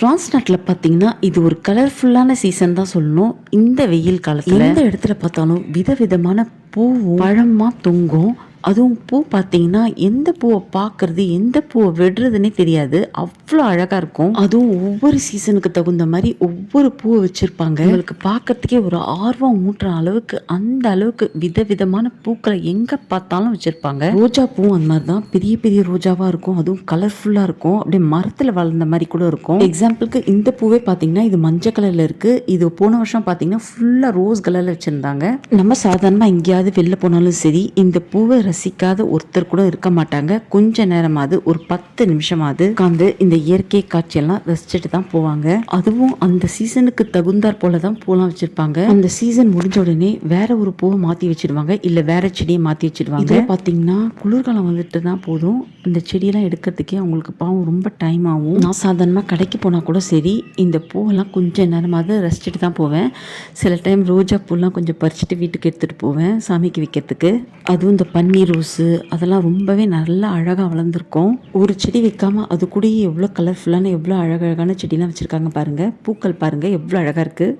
France நாட்டில் பார்த்தீங்கன்னா இது ஒரு கலர்ஃபுல்லான சீசன் தான் சொல்லணும். இந்த வெயில் காலத்தில் எந்த இடத்துல பார்த்தாலும் விதவிதமான பூவும் பழமாக தொங்கும். அதுவும் பூ பார்த்தீங்கன்னா எந்த பூவை பார்க்கறது எந்த பூவை விடுறதுன்னே தெரியாது. அவ்வளோ அழகாக இருக்கும். அதுவும் ஒவ்வொரு சீசனுக்கு தகுந்த மாதிரி ஒவ்வொரு பூவை வச்சுருப்பாங்க. உங்களுக்கு பார்க்கறதுக்கே ஒரு ஆர்வம் மூட்டுற அளவுக்கு அந்த அளவுக்கு விதவிதமான பூக்களை எங்கே பார்த்தாலும் வச்சுருப்பாங்க. ரோஜா பூவும் அந்த மாதிரி தான். பெரிய பெரிய ரோஜாவாக இருக்கும். அதுவும் கலர்ஃபுல்லாக இருக்கும். அப்படியே மரத்தில் வளர்ந்த மாதிரி கூட இருக்கும். எக்ஸாம்பிளுக்கு இந்த பூவே பார்த்தீங்கன்னா இது மஞ்சள் கலரில் இருக்குது இது போன வருஷம் பார்த்தீங்கன்னா ஃபுல்லாக ரோஸ் கலரில் வச்சுருந்தாங்க. நம்ம சாதாரணமாக எங்கேயாவது வெளில போனாலும் சரி இந்த பூவை ரசிக்காத ஒருத்தர் கூட இருக்க மாட்டாங்க. கொஞ்ச நேரமாவது ஒரு பத்து நிமிஷமாவது உட்காந்து இந்த இயற்கை காட்சியெல்லாம் ரசிச்சுட்டு தான் போவாங்க. அதுவும் அந்த சீசனுக்கு தகுந்தாற் போல தான் பூலாம் வச்சிருப்பாங்க. அந்த சீசன் முடிஞ்ச உடனே வேற ஒரு பூவை மாத்தி வச்சிடுவாங்க இல்ல வேற செடியை மாத்தி வச்சிடுவாங்க இதுல பாத்தீங்கன்னா குளிர்காலம் வந்துட்டு தான் போதும். இந்த செடியெல்லாம் எடுக்கிறதுக்கே அவங்களுக்கு பாவம் ரொம்ப டைம் ஆகும். நான் சாதாரணமாக கடைக்கு போனால் கூட சரி இந்த பூவெல்லாம் கொஞ்சம் நேரமாவது ரசிச்சுட்டு தான் போவேன். சில டைம் ரோஜா பூலாம் கொஞ்சம் பறிச்சுட்டு வீட்டுக்கு எடுத்துகிட்டு போவேன் சாமிக்கு வைக்கிறதுக்கு. அதுவும் இந்த பன்னீர் ரோஸு அதெல்லாம் ரொம்பவே நல்லா அழகாக வளர்ந்துருக்கும். ஒரு செடி வைக்காமல் அது கூடயே எவ்வளோ கலர்ஃபுல்லான எவ்வளோ அழகழகான செடிலாம் வச்சுருக்காங்க பாருங்கள் பூக்கள் பாருங்கள் எவ்வளோ அழகாக இருக்குது